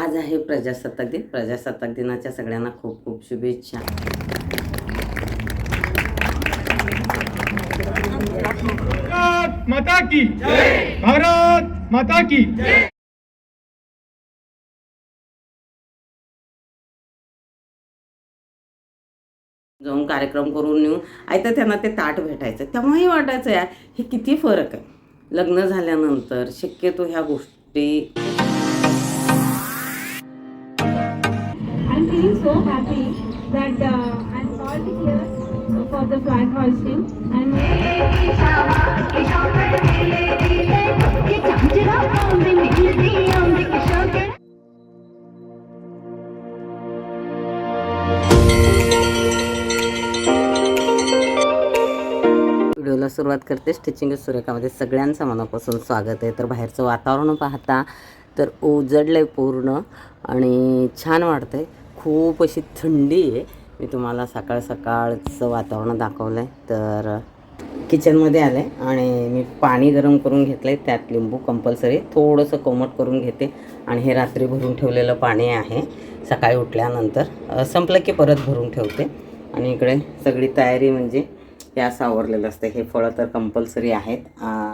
आज आहे प्रजासत्ताक दिन. प्रजासत्ताक दिनाच्या सगळ्यांना खूप खूप शुभेच्छा. माता की भारत माता की जाऊन कार्यक्रम करून नेऊन आयतं त्यांना ते ताट भेटायचं. तेव्हाही वाटायचं यार हे किती फरक आहे. लग्न झाल्यानंतर शक्यतो ह्या गोष्टी I'm feeling so happy that uh, I'm called here for the flag hoisting. And व्हिडिओला सुरुवात करते स्टिचिंग सुरेखामध्ये. सगळ्यांचं मनापासून स्वागत आहे. तर बाहेरचं वातावरण पाहता तर उजडलं आहे पूर्ण आणि छान वाटतं आहे खूप अशी थंडी आहे. मी तुम्हाला सकाळ सकाळचं वातावरण दाखवलं आहे तर किचनमध्ये आलं आहे आणि मी पाणी गरम करून घेतलं आहे त्यात लिंबू कंपल्सरी थोडंसं कोमट करून घेते आणि हे रात्री भरून ठेवलेलं पाणी आहे. सकाळी उठल्यानंतर संपलं की परत भरून ठेवते. आणि इकडे सगळी तयारी म्हणजे या सावरलेलं असतं. हे फळं तर कंपल्सरी आहेत.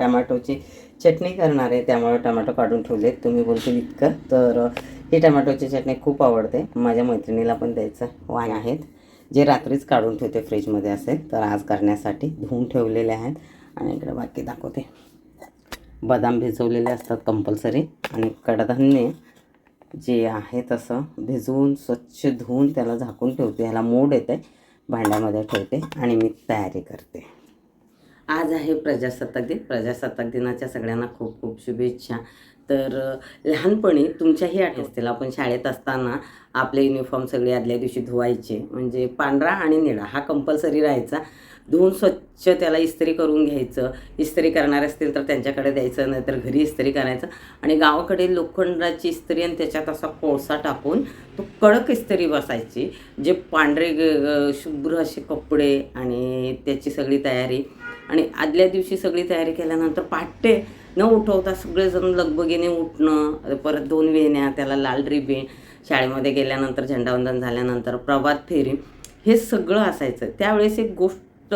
टमॅटोची चटणी करणार आहे. त्यामुळे टमॅटो काढून ठेवले तुम्ही बोलतील इतकं. तर ही टमॅटोची चटणी खूप आवडते. माझ्या मैत्रिणीला पण द्यायचं वाण आहेत. जे रात्रीच काढून ठेवते फ्रीजमध्ये असेल तर आज करण्यासाठी धुवून ठेवलेले आहेत. आणि इकडे बाकी दाखवते. बदाम भिजवलेले असतात कंपल्सरी आणि कडधान्य जे आहे तसं भिजवून स्वच्छ धुवून त्याला झाकून ठेवते. ह्याला मोड येते. भांड्यामध्ये ठेवते आणि मी तयारी करते. आज आहे प्रजासत्ताक दिन. प्रजासत्ताक दिनाच्या सगळ्यांना खूप खूप शुभेच्छा. तर लहानपणी तुमच्याही आठवत असतील. आपण शाळेत असताना आपले युनिफॉर्म सगळे आदल्या दिवशी धुवायचे. म्हणजे पांढरा आणि निळा हा कंपल्सरी राहायचा. धुवून स्वच्छ त्याला इस्त्री करून घ्यायचं. इस्त्री करणारे असतील तर त्यांच्याकडे द्यायचं नाहीतर घरी इस्त्री करायचं. आणि गावाकडे लोखंडाची इस्त्री आणि त्याच्यात असा कोळसा टाकून तो कडक इस्त्री बसायची. जे पांढरे शुभ्र असे कपडे आणि त्याची सगळी तयारी. आणि आदल्या दिवशी सगळी तयारी केल्यानंतर पहाटे न उठवता सगळेजण लगबगीने उठणं परत दोन वेण्या त्याला लाल रिबीन शाळेमध्ये गेल्यानंतर झेंडावंदन झाल्यानंतर प्रभात फेरी हे सगळं असायचं. त्यावेळेस एक गोष्ट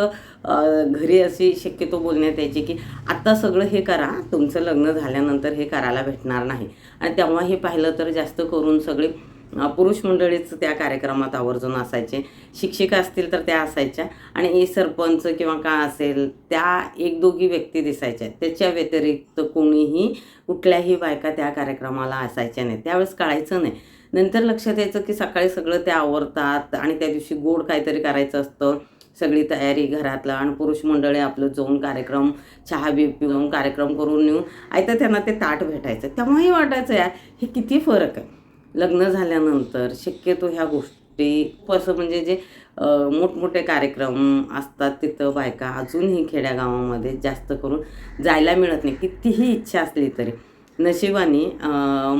घरी अशी शक्यतो बोलण्यात यायची की आत्ता सगळं हे करा तुमचं लग्न झाल्यानंतर हे करायला भेटणार नाही. आणि तेव्हा हे पाहिलं तर जास्त करून सगळे पुरुष मंडळीच त्या कार्यक्रमात आवर्जून असायचे. शिक्षिका असतील तर त्या असायच्या आणि सरपंच किंवा का असेल त्या एक दोघी व्यक्ती दिसायच्या. त्याच्या व्यतिरिक्त कोणीही कुठल्याही बायका त्या कार्यक्रमाला असायच्या नाही त्यावेळेस कळायचं नाही. नंतर लक्षात यायचं की सकाळी सगळं ते आवरतात आणि त्या दिवशी गोड काहीतरी करायचं असतं. सगळी तयारी घरातलं आणि पुरुष मंडळी आपलं जाऊन कार्यक्रम चहा बी पिऊन कार्यक्रम करून नेऊन आयता त्यांना ते ताट भेटायचं. तेव्हाही वाटायचं यार हे किती फरक आहे? लग्न झाल्यानंतर शक्यतो ह्या गोष्टी असं म्हणजे जे मोठमोठे कार्यक्रम असतात तिथं बायका अजूनही खेड्यागावामध्ये जास्त करून जायला मिळत नाही. कितीही इच्छा असली तरी. नशिबाने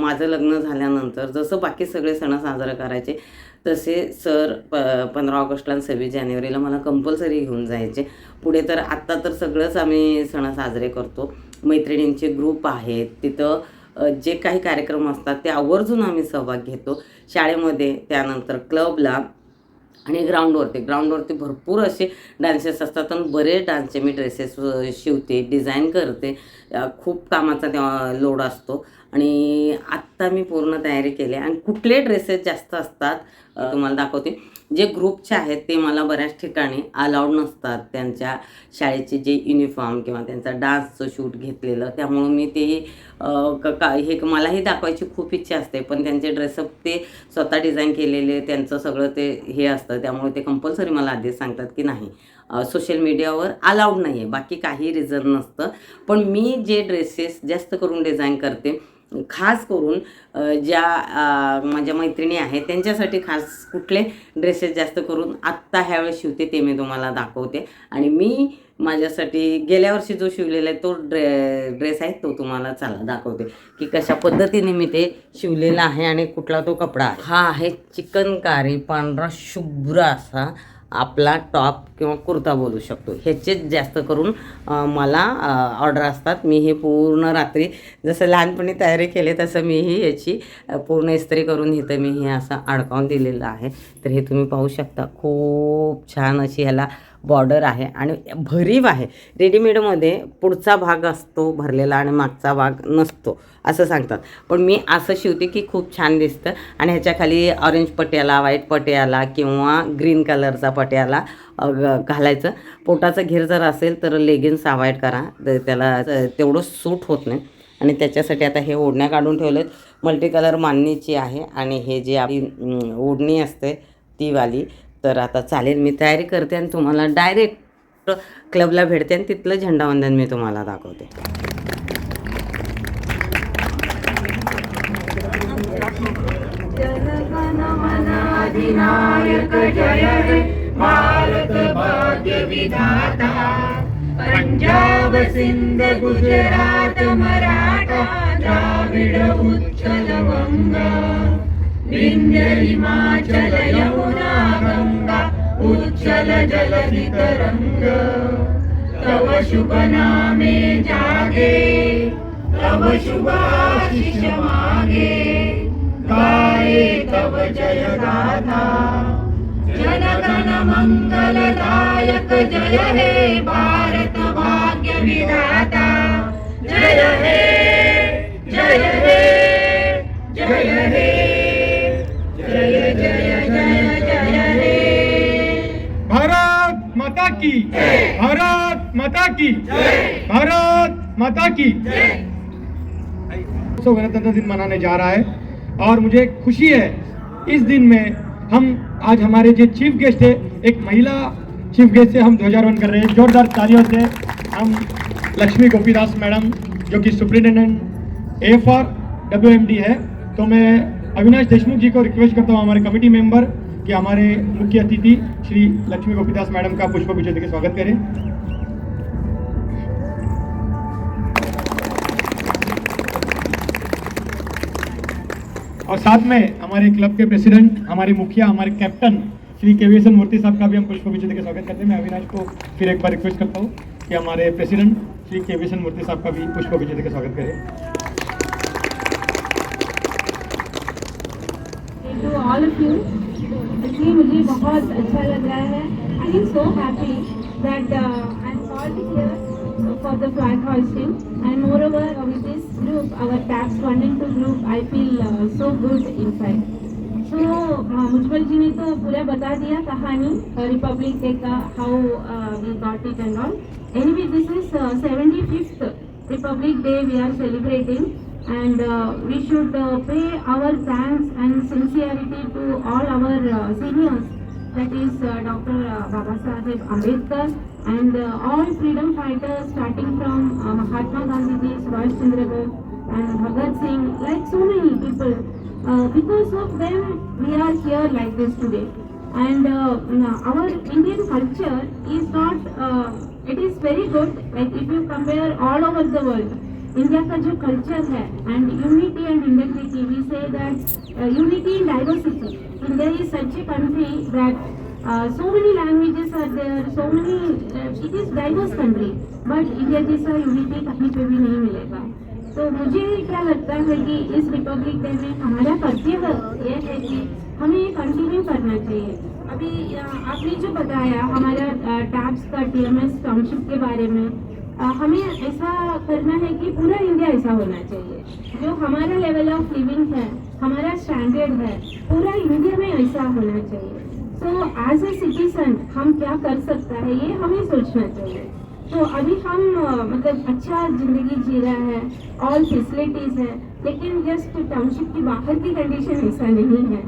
माझं लग्न झाल्यानंतर जसं बाकी सगळे सण साजरे करायचे तसे सर प पंधरा ऑगस्टला आणि सव्वीस जानेवारीला मला कंपल्सरी घेऊन जायचे. पुढे तर आत्ता तर सगळंच आम्ही सण साजरे करतो. मैत्रिणींचे ग्रुप आहेत तिथं जे काही कार्यक्रम असतात ते आवर्जून आम्ही सहभाग घेतो. शाळेमध्ये त्यानंतर क्लबला आणि ग्राउंडवरती ग्राउंडवरती भरपूर असे डान्सेस असतात आणि बरेच डान्सचे मी ड्रेसेस शिवते डिझाईन करते. खूप कामाचा तेव्हा लोड असतो. आणि आत्ता मी पूर्ण तयारी केली आणि कुठले ड्रेसेस जास्त असतात तुम्हाला दाखवते. जे ग्रुपचे आहेत ते मला बऱ्याच ठिकाणी अलाउड नसतात. त्यांच्या शाळेचे जे युनिफॉर्म किंवा त्यांचा डान्सचं शूट घेतलेलं त्यामुळं मी ते क- का हे मलाही दाखवायची खूप इच्छा असते. पण त्यांचे ड्रेसअप ते स्वतः डिझाईन केलेले त्यांचं सगळं ते हे असतं. त्यामुळे ते कंपल्सरी मला आधीच सांगतात की नाही. सोशल मीडियावर अलाउड नाही आहे बाकी काही रिझन नसतं. पण मी जे ड्रेसेस जास्त करून डिझाईन करते खास करून ज्या माझ्या मैत्रिणी आहेत त्यांच्यासाठी खास कुठले ड्रेसेस जास्त करून आत्ता ह्यावेळेस शिवते ते मी तुम्हाला दाखवते. आणि मी माझ्यासाठी गेल्या वर्षी जो शिवलेला आहे तो ड्रे ड्रेस आहे तो तुम्हाला चला दाखवते. की कशा पद्धतीने मी ते शिवलेला आहे आणि कुठला तो कपडा आहे. हा आहे चिकनकारी पांढरा शुभ्र असा आपला टॉप किंवा कुर्ता बोलू शकतो. ह्याचेच जास्त करून मला ऑर्डर असतात. मी हे पूर्ण रात्री जसं लहानपणी तयारी केली तसं मीही याची पूर्ण इस्त्री करून इथं मी हे असं अडकावून दिलेलं आहे. तर हे तुम्ही पाहू शकता. खूप छान अशी ह्याला बॉर्डर आहे आणि भरीव आहे. रेडीमेडमध्ये पुढचा भाग असतो भरलेला आणि मागचा भाग नसतो असं सांगतात. पण मी असं शिवते की खूप छान दिसतं आणि ह्याच्याखाली ऑरेंज पट्याला व्हाईट पट्याला किंवा ग्रीन कलरचा पट्याला घालायचं. पोटाचा घेर जर असेल तर लेगिन्स अवॉइड करा. तर त्याला तेवढं सूट होत नाही. आणि त्याच्यासाठी आता हे ओढण्या काढून ठेवलेत. मल्टी कलर मानणीची आहे आणि हे जे आपली ओढणी असते ती वाली तर आता चालेल मी तयारी करते आणि तुम्हाला डायरेक्ट क्लबला भेटते आणि तिथलं झेंडावंदन मी तुम्हाला दाखवते. पंजाब सिंध गुजरात मराठा द्राविड उच्चल वंग हिमाचल यमुना गंगा उच्छल जलधि तरंग तव शुभ नामे जागे तव शुभाशिष मागे गाये तव जय गाथा जनगण मंगलदायक जय हे भारत भाग्य विधाता जय हे की। भारत माता की। सौ गणतंत्र दिन मनाने जा रहा है और मुझे खुशी है, इस दिन में हम, आज हमारे जो चीफ गेस्ट है, एक महिला चीफ गेस्ट से हम ध्वजारोहण कर रहे हैं। जोरदार तालियों से हम लक्ष्मी गोपीदास मैडम, जो कि सुप्रिंटेंडेंट ए फॉर डब्ल्यू है। तो मैं अविनाश देशमुख जी को रिक्वेस्ट करता हूँ, हमारे कमेटी मेंबर कि हमारे मुख्य अतिथि श्री लक्ष्मी गोपीदास मैडम का पुष्प गुच्छ देकर स्वागत करें। और साथ में हमारे क्लब के प्रेसिडेंट, हमारे मुखिया, हमारे कैप्टन, श्री केवीएसन मूर्ति साहब का भी हम पुष्प गुच्छ देकर स्वागत करते हैं। मैं अविनाश को फिर एक बार रिक्वेस्ट करता हूँ कि हमारे प्रेसिडेंट, श्री केवीएसन मूर्ति साहब का भी पुष्प गुच्छ देकर स्वागत करें। मुझे बहुत अच्छा लग रहा है। I am so happy that I am here for the flag hoisting. and moreover uh, with this group our tax one and two group I feel uh, so good inside. So uh, मुजबल जी ने तो पूरा बता दिया कहानी Republic day का how we got it and all anyway this is seventy fifth republic day we are celebrating and uh, we should uh, pay our thanks and sincerity to all our uh, seniors that is uh, Dr. Uh, Baba Saheb Ambedkar and uh, all freedom fighters starting from uh, Mahatma Gandhi, Subhash Chandra Bose and Bhagat Singh like so many people uh, because of them we are here like this today and uh, no, our Indian culture is not uh, it is very good like if you compare all over the world India का जो culture है and unity and integrity we say that unity in diversity India is such a country that so many languages are there so many uh, it is diverse country but India जैसा unity कहीं पे भी नहीं मिलेगा। तो मुझे क्या लगता है कि इस रिपब्लिक डे में हमारा कर्तव्य ये है कि हमें ये कंटिन्यू करना चाहिए। अभी आपने जो बताया हमारा टैब्स का टीएमएस टाउनशिप के बारे में अ, हमें ऐसा करना है कि पूरा इंडिया ऐसा होना चाहिए। जो हमारा लेवल ऑफ़ लिविंग है हमारा स्टैंडर्ड है पूरा इंडिया में ऐसा होना चाहिए। सो एज ए सिटीजन हम क्या कर सकता है? ये हमें सोचना चाहिए। तो अभी हम मतलब अच्छा ज़िंदगी जी रहे हैं ऑल फैसिलिटीज़ है लेकिन जस्ट टाउनशिप की बाहर की कंडीशन ऐसा नहीं है।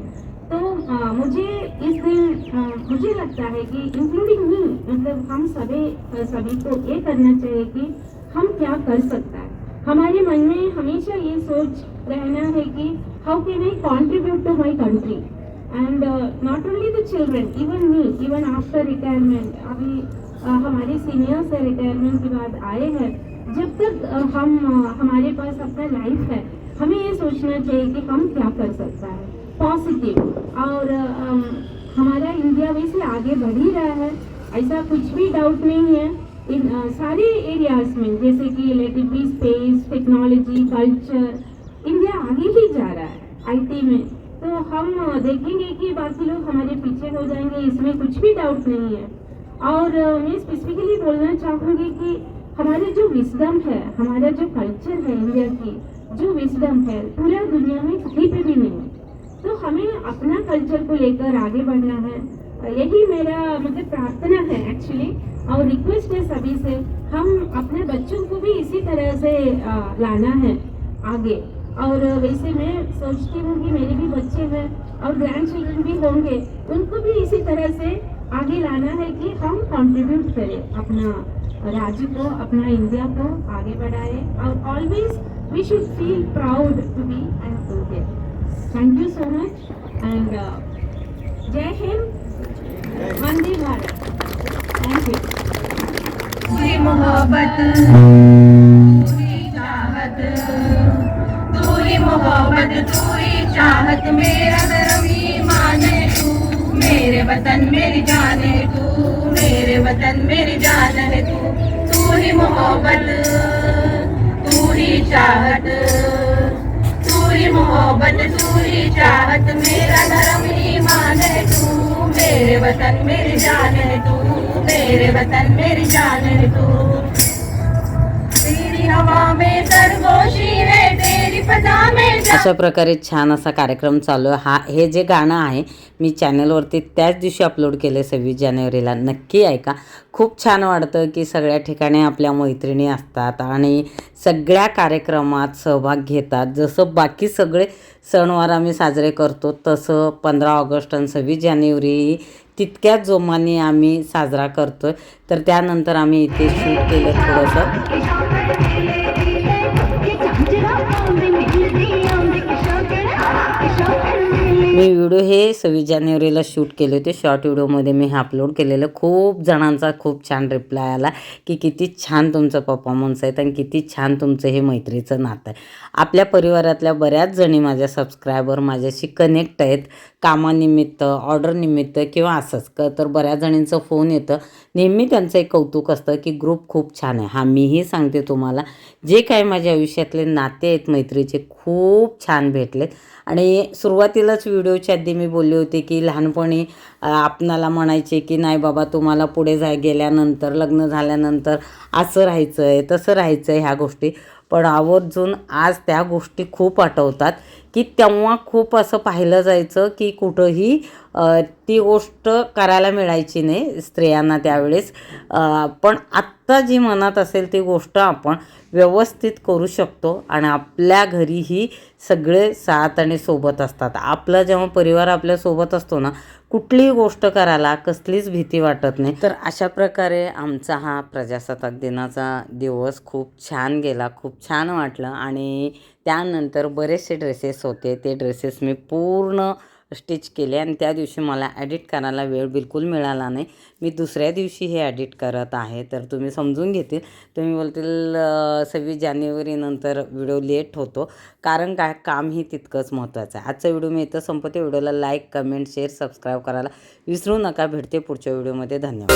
तो अ, मुझे इस दिन अ, मुझे लगता है कि इंक्लूडिंग मी मतलब हम सभी सभी को ये करना चाहिए कि हम क्या कर सकता है। हमारे मन में हमेशा ये सोच रहना है कि how can I contribute to my country and not only the children even me even after retirement अभी अ, हमारे सीनियर्स है रिटायरमेंट के बाद आए हैं जब तक अ, हम अ, हमारे पास अपना लाइफ है हमें ये सोचना चाहिए कि हम क्या कर सकता है पॉजिटिव और अम, हमारा इंडिया वैसे आगे बढ़ ही रहा है ऐसा कुछ भी डाउट नहीं है इन अ, सारे एरियाज़ में जैसे कि electric space technology culture India आगे ही जा रहा है आईटी में. तो हम देखेंगे कि बाकी लोग हमारे पीछे हो जाएँगे, इसमें कुछ भी डाउट नहीं है। और मैं स्पेसिफिकली बोलना चाहूँगी कि हमारे जो विजडम है, हमारा जो कल्चर है इंडिया की, जो विजडम है, पूरा दुनिया में कहीं पे भी नहीं तो हमें अपना कल्चर को लेकर आगे बढ़ना है। यही मेरा मतलब प्रार्थना है एक्चुअली और रिक्वेस्ट है सभी से, हम अपने बच्चों को भी इसी तरह से लाना है आगे। और वैसे मैं सोचती हूँ कि मेरे भी बच्चे हैं और ग्रैंड चिल्ड्रन भी होंगे, उनको भी इसी तरह से आगे लाना है कि हम कंट्रीब्यूट करें अपना राज्य को, अपना इंडिया को आगे बढ़ाए और always we should feel proud to be and Indian thank you so much and Jai Hind Vande Bharat thank you मोहब्बत मोहब्बत पूरी चाहत मेरा धर्म ईमान है तू। मेरे वतन मेरी जान है तू, मेरे वतन मेरी जान है तू। तू ही मोहब्बत, तू ही चाहत, तू ही मोहब्बत, तू ही चाहत मेरा धर्म ईमान है तू। मेरे वतन मेरी जान है तू, मेरे वतन मेरी जान है तू। तेरी हवा में सरगोशी है तेरी अशा प्रकारे छान असा कार्यक्रम चालू आहे. हा हे जे गाणं आहे मी चॅनलवरती त्याच दिवशी अपलोड केले सव्वीस जानेवारीला. नक्की ऐका. खूप छान वाटतं की सगळ्या ठिकाणी आपल्या मैत्रिणी असतात आणि सगळ्या कार्यक्रमात सहभाग घेतात. जसं बाकी सगळे सणवार आम्ही साजरे करतो तसं पंधरा ऑगस्ट आणि सव्वीस जानेवारी तितक्याच जोमाने आम्ही साजरा करतो तर त्यानंतर आम्ही इथे शूट केलं थोडंसं. मी व्हिडिओ हे सव्वीस जानेवारीला शूट केले होते. शॉर्ट व्हिडिओमध्ये मी हे अपलोड केलेलं. खूप जणांचा खूप छान रिप्लाय आला की किती छान तुमचं परफॉर्मन्स आहे आणि किती छान तुमचं हे मैत्रीचं नातं आहे. आपल्या परिवारातल्या बऱ्याच जणी माझ्या सबस्क्रायबर माझ्याशी कनेक्ट आहेत. कामानिमित्त ऑर्डरनिमित्त किंवा असंच. क तर बऱ्याच जणींचं फोन येतं. नेहमी त्यांचं एक कौतुक असतं की ग्रुप खूप छान आहे. हा मीही सांगते तुम्हाला. जे काही माझ्या आयुष्यातले नाते आहेत मैत्रीचे खूप छान भेटलेत. आणि सुरुवातीलाच व्हिडिओच्या आधी मी बोलले होते की लहानपणी आपणाला म्हणायचे की नाही बाबा तुम्हाला पुढे जाय गेल्यानंतर लग्न झाल्यानंतर असं राहायचं आहे तसं राहायचं आहे ह्या गोष्टी. पण आवर्जून आज त्या गोष्टी खूप आठवतात की तेव्हा खूप असं पाहिलं जायचं की कुठंही ती गोष्ट करायला मिळायची नाही स्त्रियांना त्यावेळेस. पण आत्ता जी मनात असेल ती गोष्ट आपण व्यवस्थित करू शकतो आणि आपल्या घरीही सगळे साथ आणि सोबत असतात. आपला जेव्हा परिवार आपल्यासोबत असतो ना कुठलीही गोष्ट करायला कसलीच भीती वाटत नाही. तर अशा प्रकारे आमचा हा प्रजासत्ताक दिनाचा दिवस खूप छान गेला खूप छान वाटलं आणि त्यानंतर बरेचसे ड्रेसेस होते. ते ड्रेसेस मी पूर्ण स्टिच केले आणि त्या दिवशी मला ॲडिट करायला वेळ बिलकुल मिळाला नाही. मी दुसऱ्या दिवशी हे ॲडिट करत आहे. तर तुम्ही समजून घेतील. तुम्ही बोलतील सव्वीस जानेवारीनंतर व्हिडिओ लेट होतो. कारण काय काम ही तितकंच महत्त्वाचं आहे. आजचा व्हिडिओ मी इथं संपते व्हिडिओला लाईक कमेंट शेअर सबस्क्राईब करायला विसरू नका. भेटते पुढच्या व्हिडिओमध्ये. धन्यवाद.